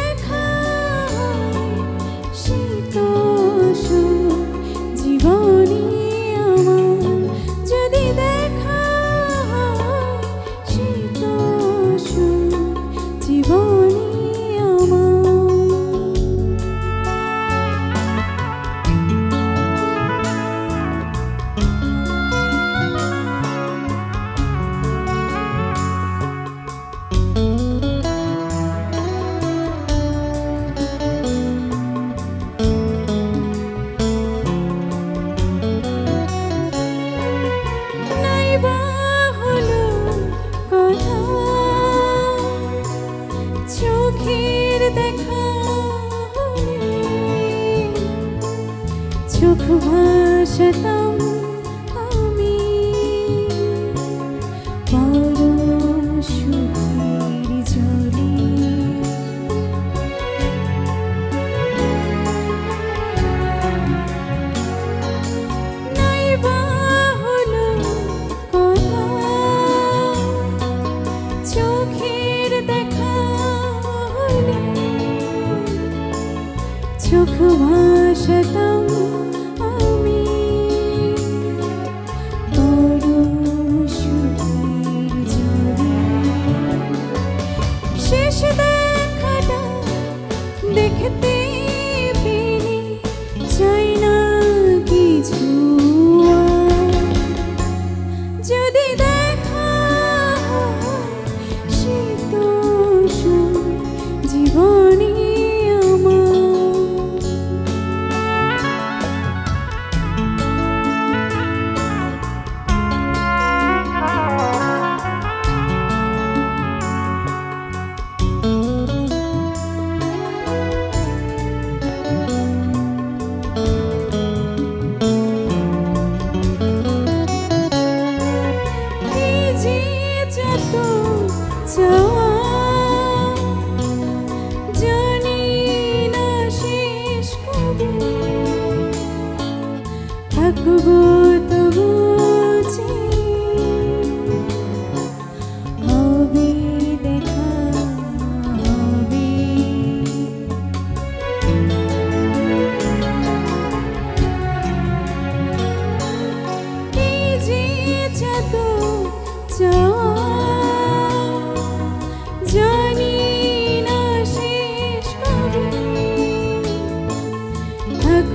take her. ভাষতাম আমি। পরম সুখের জলে। নাইবা হলো কথা। চোখের চোখ ভাষতাম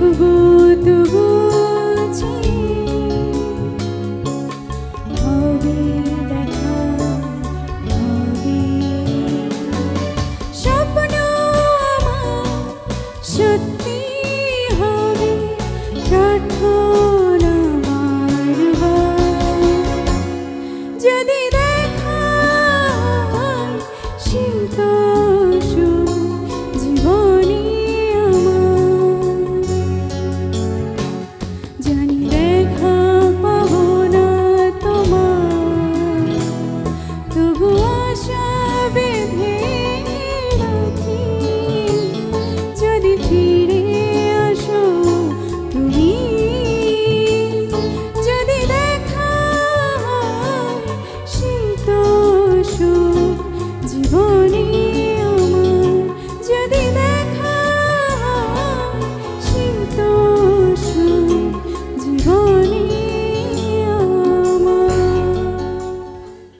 তুগু তুগু